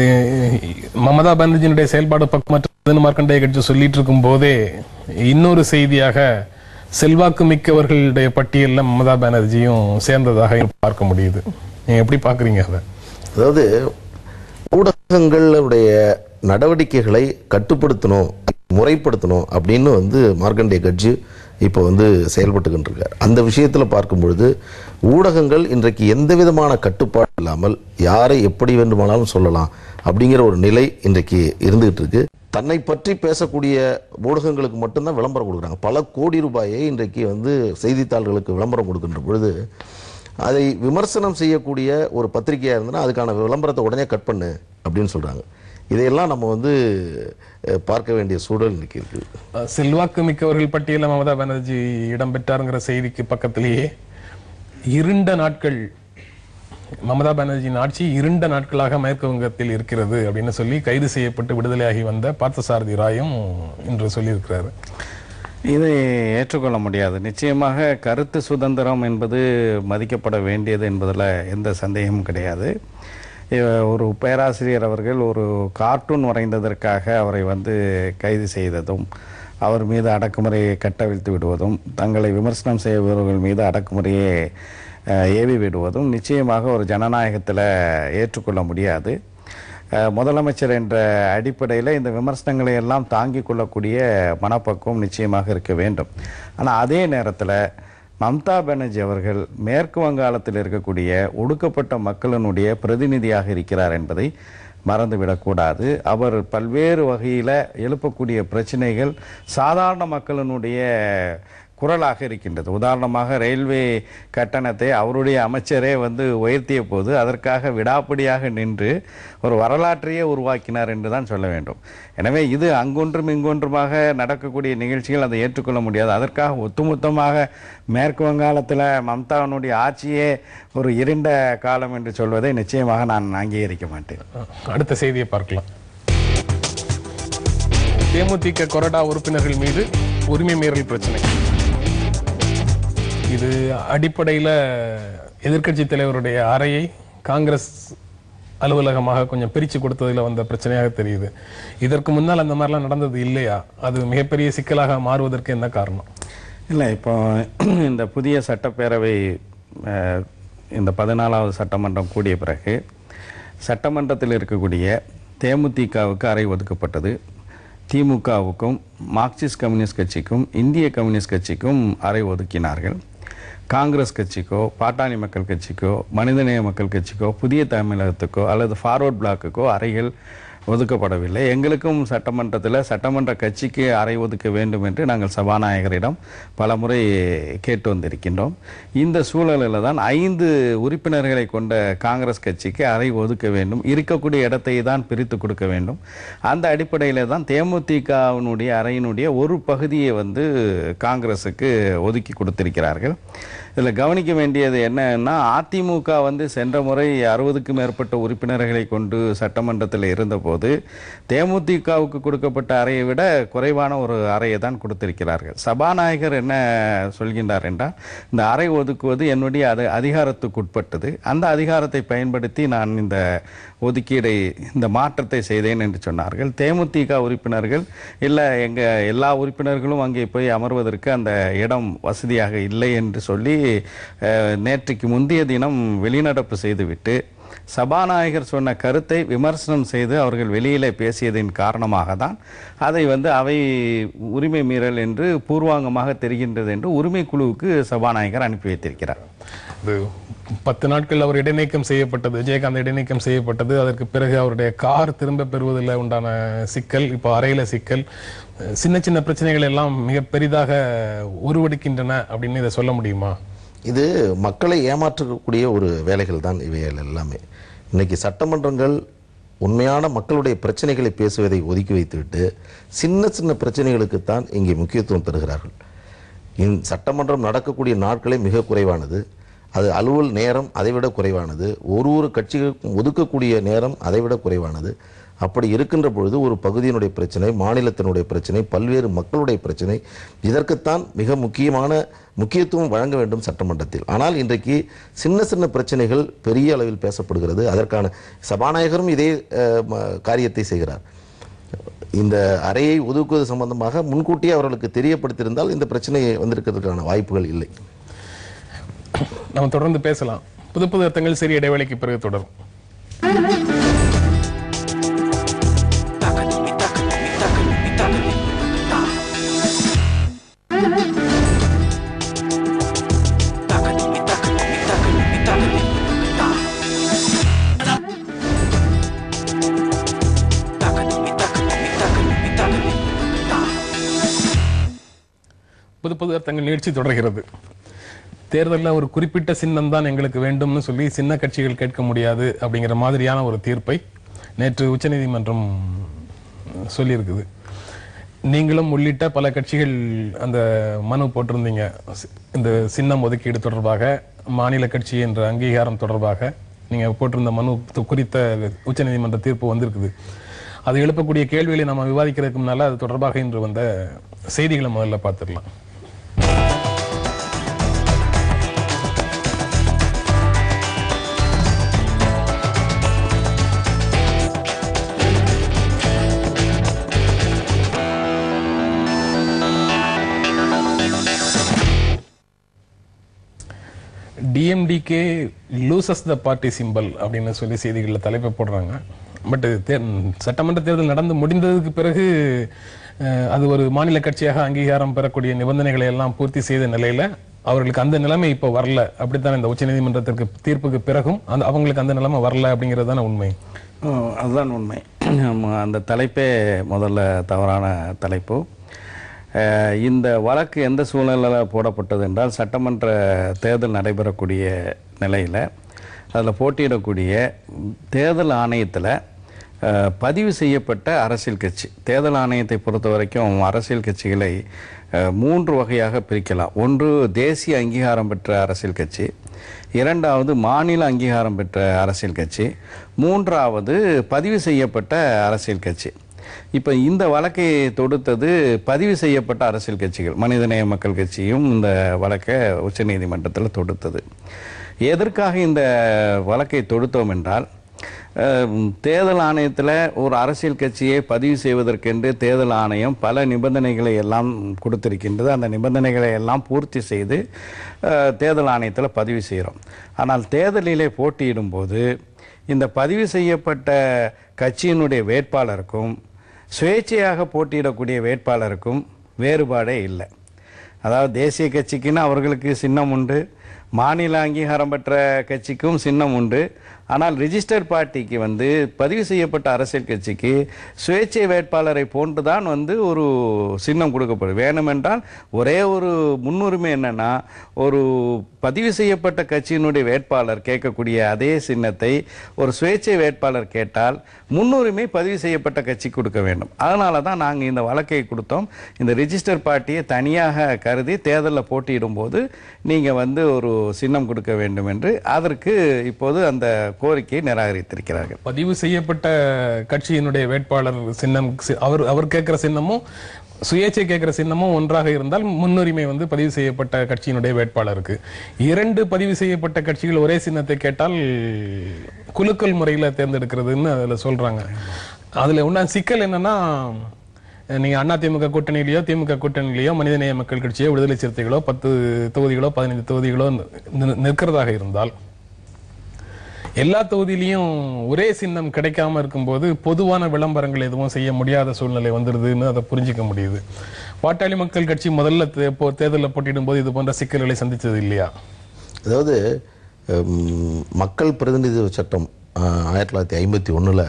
இந்த மமதா பானர்ஜியினுடைய செயல்பாடு பக்கமற்றதுன்னு மார்க்கண்டேய கட்சி சொல்லிட்டு இருக்கும் போதே இன்னொரு செய்தியாக செல்வாக்கு மிக்கவர்களுடைய பட்டியலில் மமதா பானர்ஜியும் சேர்ந்ததாக பார்க்க முடியுது. நீங்க எப்படி பாக்குறீங்க அதை? அதாவது ஊடகங்களுடைய நடவடிக்கைகளை கட்டுப்படுத்தணும் முறைப்படுத்தணும் அப்படின்னு வந்து மார்க்கண்டேய கட்சி இப்போ வந்து செயல்பட்டுக்கிட்டு இருக்கார் அந்த விஷயத்தில் பார்க்கும்பொழுது ஊடகங்கள் இன்றைக்கு எந்த விதமான கட்டுப்பாடு இல்லாமல் யாரை எப்படி வேண்டுமானாலும் சொல்லலாம் அப்படிங்கிற ஒரு நிலை இன்றைக்கு இருந்துகிட்டு இருக்கு தன்னை பற்றி பேசக்கூடிய ஊடகங்களுக்கு மட்டும்தான் விளம்பரம் கொடுக்குறாங்க. பல கோடி ரூபாயை இன்றைக்கு வந்து செய்தித்தாள்களுக்கு விளம்பரம் கொடுக்கின்ற பொழுது அதை விமர்சனம் செய்யக்கூடிய ஒரு பத்திரிகையாக இருந்ததுன்னா அதுக்கான விளம்பரத்தை உடனே கட் பண்ணு அப்படின்னு சொல்கிறாங்க இதையெல்லாம் நம்ம வந்து பார்க்க வேண்டிய சூழல் இன்னைக்கு இருக்குது செல்வாக்கு மிக்கவர்கள் பட்டியலில் மமதா பானர்ஜி இடம்பெற்றாருங்கிற செய்திக்கு பக்கத்திலேயே இருண்ட நாட்கள் மமதா பானர்ஜியின் ஆட்சி இருண்ட நாட்களாக மேற்கு வங்கத்தில் இருக்கிறது அப்படின்னு சொல்லி கைது செய்யப்பட்டு விடுதலையாகி வந்த பார்த்தசாரதி ராயும் இன்று சொல்லியிருக்கிறாரு. இதை ஏற்றுக்கொள்ள முடியாது. நிச்சயமாக கருத்து சுதந்திரம் என்பது மதிக்கப்பட வேண்டியது என்பதில் எந்த சந்தேகமும் கிடையாது. ஒரு பேராசிரியர் அவர்கள் ஒரு கார்ட்டூன் வரைந்ததற்காக அவரை வந்து கைது செய்ததும் அவர் மீது அடக்குமுறையை கட்டவிழ்த்து விடுவதும் தங்களை விமர்சனம் செய்பவர்கள் மீது அடக்குமுறையை ஏவி விடுவதும் நிச்சயமாக ஒரு ஜனநாயகத்தில் ஏற்றுக்கொள்ள முடியாது. முதலமைச்சர் என்ற அடிப்படையில் இந்த விமர்சனங்களை எல்லாம் தாங்கிக் கொள்ளக்கூடிய மனப்பக்குவம் நிச்சயமாக இருக்க வேண்டும். ஆனால் அதே நேரத்தில் மம்தா பானர்ஜி அவர்கள் மேற்கு வங்காளத்தில் இருக்கக்கூடிய ஒடுக்கப்பட்ட மக்களினுடைய பிரதிநிதியாக இருக்கிறார் என்பதை மறந்துவிடக்கூடாது அவர் பல்வேறு வகையில் எழுப்பக்கூடிய பிரச்சனைகள் சாதாரண மக்களினுடைய குரலாக இருக்கின்றது. உதாரணமாக ரயில்வே கட்டணத்தை அவருடைய அமைச்சரே வந்து உயர்த்திய போது அதற்காக விடாப்பிடியாக நின்று ஒரு வரலாற்றையே உருவாக்கினார் என்று தான் சொல்ல வேண்டும். எனவே இது அங்கொன்றும் இங்கொன்றுமாக நடக்கக்கூடிய நிகழ்ச்சிகள் அதை ஏற்றுக்கொள்ள முடியாது. அதற்காக ஒட்டுமொத்தமாக மேற்கு வங்காளத்தில் மம்தாவினுடைய ஆட்சியே ஒரு இருண்ட காலம் என்று சொல்வதை நிச்சயமாக நான் அங்கீகரிக்க மாட்டேன். அடுத்த செய்தியை பார்க்கலாம். தேமுதிக கொறடா உறுப்பினர்கள் மீது உரிமை மீறல் பிரச்சனை. இது அடிப்படையில் எதிர்க்கட்சி தலைவருடைய அறையை காங்கிரஸ் அலுவலகமாக கொஞ்சம் பிரிச்சு கொடுத்ததில் வந்த பிரச்சனையாக தெரியுது. இதற்கு முன்னால் அந்த மாதிரிலாம் நடந்தது இல்லையா? அது மிகப்பெரிய சிக்கலாக மாறுவதற்கு என்ன காரணம்? இல்லை இப்போ இந்த புதிய சட்டப்பேரவை இந்த பதினாலாவது சட்டமன்றம் கூடிய பிறகு சட்டமன்றத்தில் இருக்கக்கூடிய தேமுதிகவுக்கு அறை ஒதுக்கப்பட்டது. திமுகவுக்கும் மார்க்சிஸ்ட் கம்யூனிஸ்ட் கட்சிக்கும் இந்திய கம்யூனிஸ்ட் கட்சிக்கும் அறை ஒதுக்கினார்கள். காங்கிரஸ் கட்சிக்கோ பாட்டாளி மக்கள் கட்சிக்கோ மனிதநேய மக்கள் கட்சிக்கோ புதிய தமிழகத்துக்கோ அல்லது ஃபார்வர்ட் பிளாக்குக்கோ அறைகள் ஒதுக்கப்படவில்லை. எங்களுக்கும் சட்டமன்றத்தில் சட்டமன்ற கட்சிக்கு அறை ஒதுக்க வேண்டும் என்று நாங்கள் சபாநாயகரிடம் பலமுறை கேட்டு வந்திருக்கின்றோம். இந்த சூழலில் தான் ஐந்து உறுப்பினர்களை கொண்ட காங்கிரஸ் கட்சிக்கு அறை ஒதுக்க வேண்டும். இருக்கக்கூடிய இடத்தை தான் பிரித்து கொடுக்க வேண்டும். அந்த அடிப்படையில் தான் தேமுதிகவினுடைய அறையினுடைய ஒரு பகுதியை வந்து காங்கிரஸுக்கு ஒதுக்கி கொடுத்திருக்கிறார்கள். இதில் கவனிக்க வேண்டியது என்னன்னா அதிமுக வந்து சென்ற முறை அறுபதுக்கும் மேற்பட்ட உறுப்பினர்களை கொண்டு சட்டமன்றத்தில் இருந்தபோது தேமுதிகவுக்கு கொடுக்கப்பட்ட அறையை விட குறைவான ஒரு அறையை தான் கொடுத்திருக்கிறார்கள். சபாநாயகர் என்ன சொல்கின்றார் என்றால் இந்த அறை ஒதுக்குவது என்னுடைய அது அதிகாரத்துக்குட்பட்டது அந்த அதிகாரத்தை பயன்படுத்தி நான் இந்த ஒதுக்கீடை இந்த மாற்றத்தை செய்தேன் என்று சொன்னார்கள். தேமுதிக உறுப்பினர்கள் இல்லை எங்கள் எல்லா உறுப்பினர்களும் அங்கே போய் அமர்வதற்கு அந்த இடம் வசதியாக இல்லை என்று சொல்லி நேற்றுக்கு முந்தைய தினம் வெளிநடப்பு செய்துவிட்டு சபாநாயகர் சொன்ன கருத்தை விமர்சனம் செய்து அவர்கள் வெளியிலே பேசியதின் காரணமாக தான் அதை வந்து அவை உரிமை மீறல் என்று பூர்வாங்கமாக தெரிகின்றது என்று உரிமை குழுவுக்கு சபாநாயகர் அனுப்பி வைத்திருக்கிறார். இது பத்து நாட்கள் அவர் இடைநீக்கம் செய்யப்பட்டது விஜயகாந்த் இடைநீக்கம் செய்யப்பட்டது. அதற்கு பிறகு அவருடைய கார் திரும்ப பெறுவதில் உண்டான சிக்கல் இப்போ அறையில் சிக்கல். சின்ன சின்ன பிரச்சனைகள் எல்லாம் மிக பெரிதாக உருவெடுக்கின்றன அப்படின்னு இதை சொல்ல முடியுமா? இது மக்களை ஏமாற்றக்கூடிய ஒரு வேலைகள் தான் இவைகள் எல்லாமே. இன்னைக்கு சட்டமன்றங்கள் உண்மையான மக்களுடைய பிரச்சனைகளை பேசுவதை ஒதுக்கி வைத்துவிட்டு சின்ன சின்ன பிரச்சனைகளுக்குத்தான் இங்கே முக்கியத்துவம் தருகிறார்கள். இந் சட்டமன்றம் நடக்கக்கூடிய நாட்களே மிக குறைவானது. அது அலுவல் நேரம் அதைவிட குறைவானது. ஒரு ஒரு கட்சிகளுக்கும் ஒதுக்கக்கூடிய நேரம் அதைவிட குறைவானது. அப்படி இருக்கின்ற பொழுது ஒரு பகுதியினுடைய பிரச்சனை மாநிலத்தினுடைய பிரச்சனை பல்வேறு மக்களுடைய பிரச்சனை இதற்குத்தான் மிக முக்கியமான முக்கியத்துவம் வழங்க வேண்டும் சட்டமன்றத்தில். ஆனால் இன்றைக்கு சின்ன சின்ன பிரச்சனைகள் பெரிய அளவில் பேசப்படுகிறது. அதற்கான சபாநாயகரும் இதே ம- காரியத்தை செய்கிறார். இந்த அறையை ஒதுக்குவது சம்பந்தமாக முன்கூட்டியே அவர்களுக்கு தெரியப்படுத்தியிருந்தால் இந்த பிரச்சனை வந்திருக்கிறதுக்கான வாய்ப்புகள் இல்லை. நம்ம தொடர்ந்து பேசலாம். புது புது அர்த்தங்கள் சிறிய இடைவேளைக்கு பிறகு தொடரும். புது புது அர்த்தங்கள் நிகழ்ச்சி தொடர்கிறது. தேர்தலில் ஒரு குறிப்பிட்ட சின்னம் தான் எங்களுக்கு வேண்டும்னு சொல்லி சின்ன கட்சிகள் கேட்க முடியாது அப்படிங்கிற மாதிரியான ஒரு தீர்ப்பை நேற்று உச்சநீதிமன்றம் சொல்லியிருக்குது. நீங்களும் உள்ளிட்ட பல கட்சிகள் அந்த மனு போட்டிருந்தீங்க. இந்த சின்னம் ஒதுக்கீடு தொடர்பாக மாநில கட்சி என்ற அங்கீகாரம் தொடர்பாக நீங்கள் போட்டிருந்த மனு குறித்த உச்சநீதிமன்ற தீர்ப்பு வந்திருக்குது. அது எழுப்பக்கூடிய கேள்விகளை நம்ம விவாதிக்கிறதுக்கு முன்னால் அது தொடர்பாக இன்று வந்த செய்திகளை முதல்ல பார்த்துடலாம். DMDK loses the party symbol அப்படின்னு சொல்லி செய்திகளில் தலைப்பை போடுறாங்க. பட் சட்டமன்ற தேர்தல் நடந்து முடிந்ததுக்கு பிறகு அது ஒரு மாநில கட்சியாக அங்கீகாரம் பெறக்கூடிய நிபந்தனைகளை எல்லாம் பூர்த்தி செய்த நிலையில அவர்களுக்கு அந்த நிலைமை இப்போ வரல. அப்படித்தான் இந்த உச்சநீதிமன்றத்திற்கு தீர்ப்புக்கு பிறகும் அந்த அவங்களுக்கு அந்த நிலைமை வரல அப்படிங்கிறது தானே உண்மை அதுதான் உண்மை. அந்த தலைப்பே முதல்ல தவறான தலைப்பு. இந்த வழக்கு எந்த சூழ்நிலையில் போடப்பட்டது என்றால் சட்டமன்ற தேர்தல் நடைபெறக்கூடிய நிலையில் அதில் போட்டியிடக்கூடிய தேர்தல் ஆணையத்தில் பதிவு செய்யப்பட்ட அரசியல் கட்சி தேர்தல் ஆணையத்தை பொறுத்த வரைக்கும் அரசியல் கட்சிகளை மூன்று வகையாக பிரிக்கலாம். ஒன்று தேசிய அங்கீகாரம் பெற்ற அரசியல் கட்சி இரண்டாவது மாநில அங்கீகாரம் பெற்ற அரசியல் கட்சி மூன்றாவது பதிவு செய்யப்பட்ட அரசியல் கட்சி. இப்போ இந்த வழக்கை தொடுத்தது பதிவு செய்யப்பட்ட அரசியல் கட்சிகள் மனிதநேய மக்கள் கட்சியும் இந்த வழக்கை உச்சநீதிமன்றத்தில் தொடுத்தது. எதற்காக இந்த வழக்கை தொடுத்தோம் என்றால் தேர்தல் ஆணையத்தில் ஒரு அரசியல் கட்சியை பதிவு செய்வதற்கென்று தேர்தல் ஆணையம் பல நிபந்தனைகளை எல்லாம் கொடுத்திருக்கின்றது. அந்த நிபந்தனைகளை எல்லாம் பூர்த்தி செய்து தேர்தல் ஆணையத்தில் பதிவு செய்கிறோம் ஆனால் தேர்தலிலே போட்டியிடும்போது இந்த பதிவு செய்யப்பட்ட கட்சியினுடைய வேட்பாளருக்கும் சுயேட்சையாக போட்டியிடக்கூடிய வேட்பாளருக்கும் வேறுபாடே இல்லை. அதாவது தேசிய கட்சிக்குன்னு அவர்களுக்கு சின்னம் உண்டு. மாநில அங்கீகாரம் பெற்ற கட்சிக்கும் சின்னம் உண்டு. ஆனால் ரிஜிஸ்டர் பார்ட்டிக்கு வந்து பதிவு செய்யப்பட்ட அரசியல் கட்சிக்கு சுயேட்சை வேட்பாளரை போன்றுதான் வந்து ஒரு சின்னம் கொடுக்கப்படும். வேணுமென்றால் ஒரே ஒரு முன்னுரிமை என்னன்னா ஒரு பதிவு செய்யப்பட்ட கட்சியினுடைய வேட்பாளர் கேட்கக்கூடிய அதே சின்னத்தை ஒரு சுயேட்சை வேட்பாளர் கேட்டால் முன்னுரிமை பதிவு செய்யப்பட்ட கட்சி கொடுக்க வேண்டும். அதனால தான் நாங்கள் இந்த வழக்கை கொடுத்தோம். இந்த ரிஜிஸ்டர் பார்ட்டியை தனியாக கருதி தேர்தலில் போட்டியிடும் போது நீங்கள் வந்து ஒரு சின்னம் கொடுக்க வேண்டும் என்று அதற்கு இப்போது அந்த கோரிக்கையை நிராகரித்திருக்கிறார்கள். பதிவு செய்யப்பட்ட கட்சியினுடைய வேட்பாளர் சின்னம் சி- அவர் அவர் கேட்கிற சின்னமும் சுயேட்சை கேட்கிற சின்னமும் ஒன்றாக இருந்தால் முன்னுரிமை வந்து பதிவு செய்யப்பட்ட கட்சியினுடைய வேட்பாளருக்கு. இரண்டு பதிவு செய்யப்பட்ட கட்சிகள் ஒரே சின்னத்தை கேட்டால் குலுக்கல் முறையில் தேர்ந்தெடுக்கிறதுன்னு அதில் சொல்கிறாங்க அதில் உண்டான சிக்கல் என்னன்னா அண்ணா அதிமுக கூட்டணியிலையோ திமுக கூட்டணியிலையோ மனிதநேய மக்கள் கட்சியோ விடுதலை சிறுத்தைகளோ பத்து தொகுதிகளோ பதினைந்து தொகுதிகளோ நி- நிற்கிறதாக இருந்தால் எல்லா தொகுதியிலையும் ஒரே சின்னம் கிடைக்காம இருக்கும்போது பொதுவான விளம்பரங்கள் எதுவும் செய்ய முடியாத சூழ்நிலை வந்துடுதுன்னு அதை புரிஞ்சுக்க முடியுது. பாட்டாளி மக்கள் கட்சி முதல்ல தே- போ- தேர்தலில் போட்டிடும் போது இது போன்ற சிக்கல்களை சந்தித்தது இல்லையா? அதாவது மக்கள் பிரதிநிதித்துவ சட்டம் ஆயிரத்தி தொள்ளாயிரத்தி ஐம்பத்தி ஒன்றில்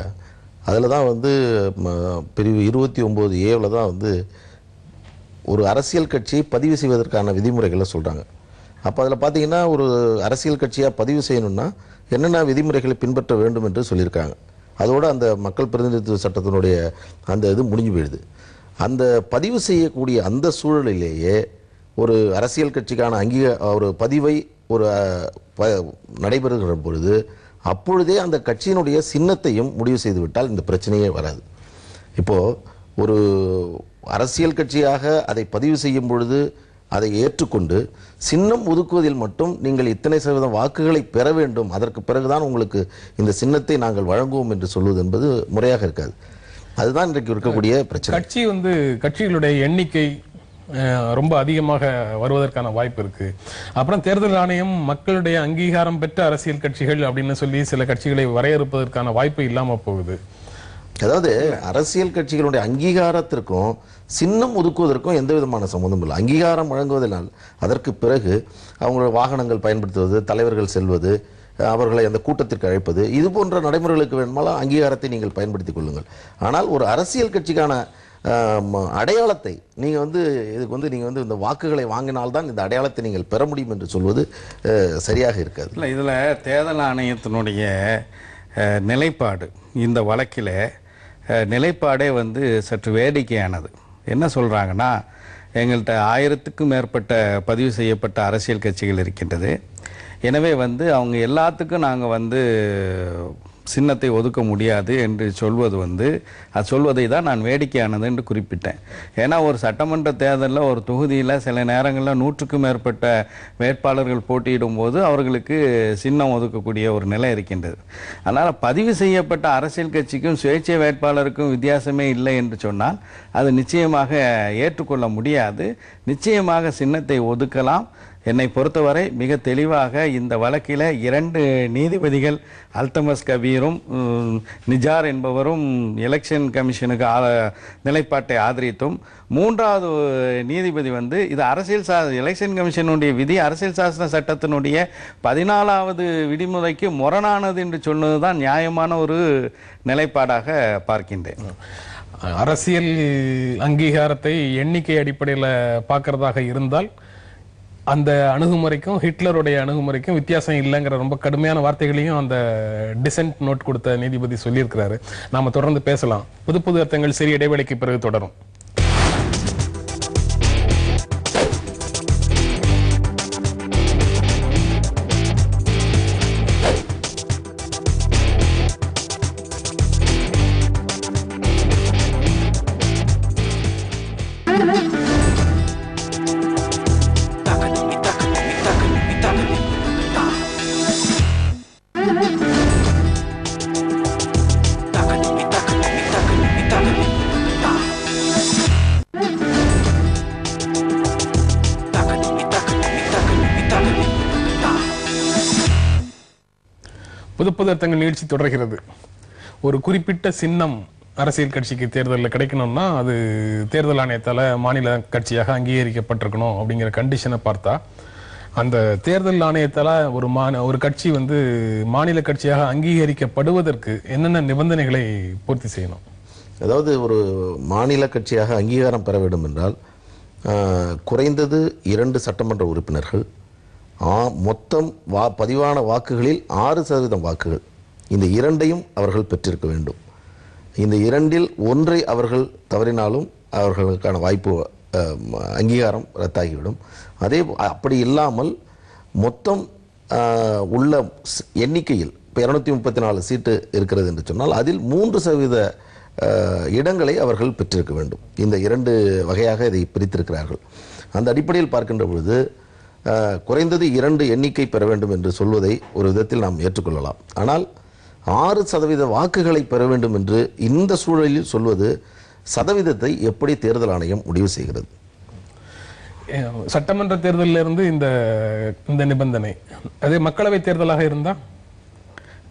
அதில் தான் வந்து ம, பிரிவு இருபத்தி ஒம்பது ஏவில் தான் வந்து ஒரு அரசியல் கட்சியை பதிவு செய்வதற்கான விதிமுறைகளை சொல்கிறாங்க அப்போ அதில் பார்த்தீங்கன்னா ஒரு அரசியல் கட்சியாக பதிவு செய்யணும்னா என்னென்ன விதிமுறைகளை பின்பற்ற வேண்டும் என்று சொல்லியிருக்காங்க. அதோடு அந்த மக்கள் பிரதிநிதித்துவ சட்டத்தினுடைய அந்த இது முடிஞ்சு போயிடுது. அந்த பதிவு செய்யக்கூடிய அந்த சூழலிலேயே ஒரு அரசியல் கட்சிக்கான அங்கீக ஒரு பதிவை ஒரு ப- நடைபெறுகிற பொழுது அப்பொழுதே அந்த கட்சியினுடைய சின்னத்தையும் முடிவு செய்துவிட்டால் இந்த பிரச்சனையே வராது. இப்போது ஒரு அரசியல் கட்சியாக அதை பதிவு செய்யும் பொழுது அதை ஏற்றுக்கொண்டு சின்னம் ஒதுக்குவதில் மட்டும் நீங்கள் இத்தனை சதவீதம் வாக்குகளை பெற வேண்டும். அதற்கு பிறகுதான் உங்களுக்கு இந்த சின்னத்தை நாங்கள் வழங்குவோம் என்று சொல்வது என்பது முறையாக இருக்காது. அதுதான் இன்றைக்கு இருக்கக்கூடிய பிரச்சனை. கட்சி வந்து கட்சிகளுடைய எண்ணிக்கை ரொம்ப அதிகமாக வருவதற்கான வாய்ப்பு இருக்கு. அப்புறம் தேர்தல் ஆணையம் மக்களுடைய அங்கீகாரம் பெற்ற அரசியல் கட்சிகள் அப்படின்னு சொல்லி சில கட்சிகளை வரையறுப்பதற்கான வாய்ப்பு இல்லாம போகுது. அதாவது அரசியல் கட்சிகளுடைய அங்கீகாரத்திற்கும் சின்னம் ஒதுக்குவதற்கும் எந்த விதமான சம்மந்தம் இல்லை. அங்கீகாரம் வழங்குவதனால் அதற்கு பிறகு அவங்களோட வாகனங்கள் பயன்படுத்துவது தலைவர்கள் செல்வது அவர்களை அந்த கூட்டத்திற்கு அழைப்பது இது போன்ற நடைமுறைகளுக்கு வேணுமாலும் அங்கீகாரத்தை நீங்கள் பயன்படுத்திக் கொள்ளுங்கள். ஆனால் ஒரு அரசியல் கட்சிக்கான அடையாளத்தை நீங்கள் வந்து இதுக்கு வந்து நீங்கள் வந்து இந்த வாக்குகளை வாங்கினால்தான் இந்த அடையாளத்தை நீங்கள் பெற முடியும் என்று சொல்வது சரியாக இருக்காது. இல்லை இதில் தேர்தல் ஆணையத்தினுடைய நிலைப்பாடு இந்த வழக்கில் நிலைப்பாடே வந்து சற்று வேடிக்கையானது. என்ன சொல்கிறாங்கன்னா எங்கள்கிட்ட ஆயிரத்துக்கும் மேற்பட்ட பதிவு செய்யப்பட்ட அரசியல் கட்சிகள் இருக்கின்றது. எனவே வந்து அவங்க எல்லாத்துக்கும் நாங்கள் வந்து சின்னத்தை ஒதுக்க முடியாது என்று சொல்வது வந்து அது சொல்வதை தான் நான் வேடிக்கையானது என்று குறிப்பிட்டேன். ஏன்னா ஒரு சட்டமன்ற தேர்தலில் ஒரு தொகுதியில் சில நேரங்களில் நூற்றுக்கும் மேற்பட்ட வேட்பாளர்கள் போட்டியிடும் போது அவர்களுக்கு சின்னம் ஒதுக்கக்கூடிய ஒரு நிலை இருக்கின்றது. அதனால் பதிவு செய்யப்பட்ட அரசியல் கட்சிக்கும் சுயேட்சை வேட்பாளருக்கும் வித்தியாசமே இல்லை என்று சொன்னால் அது நிச்சயமாக ஏற்றுக்கொள்ள முடியாது. நிச்சயமாக சின்னத்தை ஒதுக்கலாம். என்னை பொறுத்தவரை மிக தெளிவாக இந்த வழக்கில் இரண்டு நீதிபதிகள் அல்தமஸ் கபீரும் நிஜார் என்பவரும் எலெக்ஷன் கமிஷனுக்கு நிலைப்பாட்டை ஆதரித்தும். மூன்றாவது நீதிபதி வந்து இது அரசியல் சா எலெக்ஷன் கமிஷனுடைய விதி அரசியல் சாசன சட்டத்தினுடைய பதினாலாவது விதிமுறைக்கு முரணானது என்று சொன்னது தான் நியாயமான ஒரு நிலைப்பாடாக பார்க்கின்றேன். அரசியல் அங்கீகாரத்தை எண்ணிக்கை அடிப்படையில் பார்க்கறதாக இருந்தால் அந்த அணுகுமுறைக்கும் ஹிட்லருடைய அணுகுமுறைக்கும் வித்தியாசம் இல்லைங்கிற ரொம்ப கடுமையான வார்த்தைகளையும் அந்த டிசென்ட் நோட் கொடுத்த நீதிபதி சொல்லியிருக்கிறாரு. நாம தொடர்ந்து பேசலாம். புது புது அர்த்தங்கள் சிறிய இடைவெளிக்கு பிறகு தொடரும். புது புது அர்த்தங்கள் நிகழ்ச்சி தொடர்கிறது. ஒரு குறிப்பிட்ட சின்னம் அரசியல் கட்சிக்கு தேர்தலில் கிடைக்கணும்னா அது தேர்தல் ஆணையத்தால மாநில கட்சியாக அங்கீகரிக்கப்பட்டிருக்கணும் அப்படிங்கிற கண்டிஷனை பார்த்தா அந்த தேர்தல் ஆணையத்தால ஒரு மான ஒரு கட்சி வந்து மாநில கட்சியாக அங்கீகரிக்கப்படுவதற்கு என்னென்ன நிபந்தனைகளை பூர்த்தி செய்யணும்? அதாவது ஒரு மாநில கட்சியாக அங்கீகாரம் பெற வேண்டும் என்றால் குறைந்தது இரண்டு சட்டமன்ற உறுப்பினர்கள் மொத்தம் வா பதிவான வாக்குகளில் ஆறு சதவீதம் வாக்குகள். இந்த இரண்டையும் அவர்கள் பெற்றிருக்க வேண்டும். இந்த இரண்டில் ஒன்றை அவர்கள் தவறினாலும் அவர்களுக்கான வாய்ப்பு அங்கீகாரம் ரத்தாகிவிடும். அதே அப்படி இல்லாமல் மொத்தம் உள்ள எண்ணிக்கையில் இப்போ இரநூத்தி முப்பத்தி நாலு சீட்டு இருக்கிறது என்று சொன்னால் அதில் மூன்று சதவீத இடங்களை அவர்கள் பெற்றிருக்க வேண்டும். இந்த இரண்டு வகையாக இதை பிரித்திருக்கிறார்கள். அந்த அடிப்படையில் பார்க்கின்ற பொழுது குறைந்தது இரண்டு எண்ணிக்கை பெற வேண்டும் என்று சொல்வதை ஒரு விதத்தில் நாம் ஏற்றுக்கொள்ளலாம். ஆனால் ஆறு சதவீத வாக்குகளை பெற வேண்டும் என்று இந்த சூழலில் சொல்வது சதவீதத்தை எப்படி தேர்தல் ஆணையம் முடிவு செய்கிறது? சட்டமன்ற தேர்தலில் இருந்து இந்த இந்த நிபந்தனை. அதே மக்களவை தேர்தலாக இருந்தா?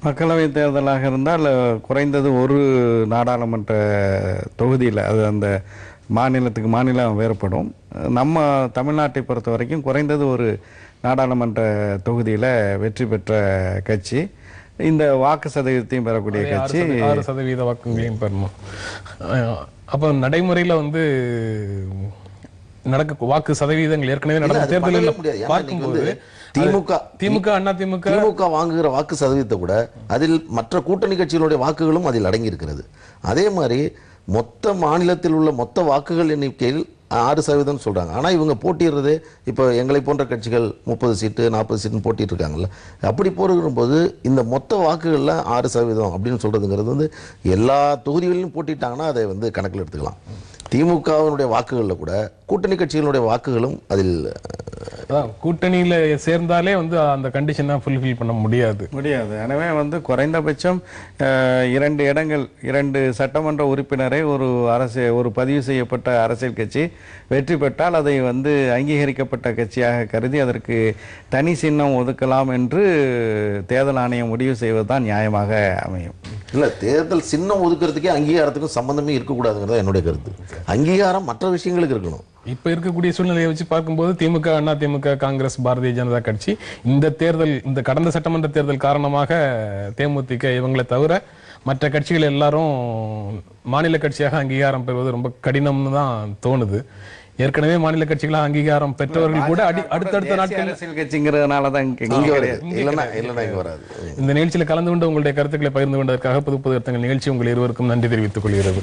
மக்களவை தேர்தலாக இருந்தால் குறைந்தது ஒரு நாடாளுமன்ற தொகுதியில் அது அந்த மாநிலத்துக்கு மாநிலம் வேறுபடும். நம்ம தமிழ்நாட்டை பொறுத்த வரைக்கும் குறைந்தது ஒரு நாடாளுமன்ற தொகுதியில் வெற்றி பெற்ற கட்சி. இந்த வாக்கு சதவீதத்தையும் பெறக்கூடிய கட்சி. ஆறு சதவீத வாக்குகளையும் பெறணும். அப்ப நடைமுறையில வந்து நடக்க வாக்கு சதவீதங்கள் ஏற்கனவே நடந்த தேர்தலில் பார்க்கும்போது திமுக திமுக அண்ணா திமுக திமுக வாங்குகிற வாக்கு சதவீதத்தை கூட அதில் மற்ற கூட்டணி கட்சிகளுடைய வாக்குகளும் அதில் அடங்கி இருக்கிறது அதே மாதிரி மொத்த மாநிலத்தில் உள்ள மொத்த வாக்குகள் எண்ணிக்கையில் ஆறு சதவீதம் சொல்றாங்க. ஆனா இவங்க போட்டிடுறது இப்போ எங்களை போன்ற கட்சிகள் முப்பது சீட்டு நாற்பது சீட்டுன்னு போட்டிட்டு இருக்காங்கல்ல. அப்படி போடுகிற போது இந்த மொத்த வாக்குகள்ல ஆறு சதவீதம் அப்படின்னு சொல்றதுங்கிறது வந்து எல்லா தொகுதிகளிலும் போட்டிட்டாங்கன்னா அதை வந்து கணக்கில் எடுத்துக்கலாம். திமுகவினுடைய வாக்குகளில் கூட கூட்டணி கட்சிகளுடைய வாக்குகளும் அதில் கூட்டணியில சேர்ந்தாலே வந்து அந்த கண்டிஷனை ஃபுல்ஃபில் பண்ண முடியாது. முடியாது. எனவே வந்து குறைந்தபட்சம் இரண்டு இடங்கள் இரண்டு சட்டமன்ற உறுப்பினரை ஒரு அரசு ஒரு பதிவு செய்யப்பட்ட அரசியல் கட்சி வெற்றி பெற்றால் அதை வந்து அங்கீகரிக்கப்பட்ட கட்சியாக கருதி அதற்கு தனி சின்னம் ஒதுக்கலாம் என்று தேர்தல் ஆணையம் முடிவு செய்வதுதான் நியாயமாக அமையும். இல்ல தேர்தல் சின்னம் ஒதுக்குறதுக்கே அங்கீகாரத்துக்கும் சம்பந்தமே இருக்கக்கூடாதுங்கிறதா என்னுடைய கருத்து. அங்கீகாரம் மற்ற விஷயங்களுக்கு இருக்கணும். இப்ப இருக்கக்கூடிய சூழ்நிலையை வச்சு பார்க்கும்போது திமுக அண்ணா திமுக காங்கிரஸ் பாரதிய ஜனதா கட்சி இந்த தேர்தல் இந்த கடந்த சட்டமன்ற தேர்தல் காரணமாக தேமுதிக இவங்களை தவிர மற்ற கட்சிகள் எல்லாரும் மாநில கட்சியாக அங்கீகாரம் பெறுவது ரொம்ப கடினம்னு தான் தோணுது. ஏற்கனவே மாநில கட்சிகளாக அங்கீகாரம் பெற்றவர்கள் கூட அடி அடுத்தடுத்த தேசிய நாட்கள் இந்த நிகழ்ச்சியில கலந்து கொண்டு உங்களுடைய கருத்துக்களை பகிர்ந்து கொண்டதற்காக புது நிகழ்ச்சி உங்கள் இருவருக்கும் நன்றி தெரிவித்துக் கொள்கிறது.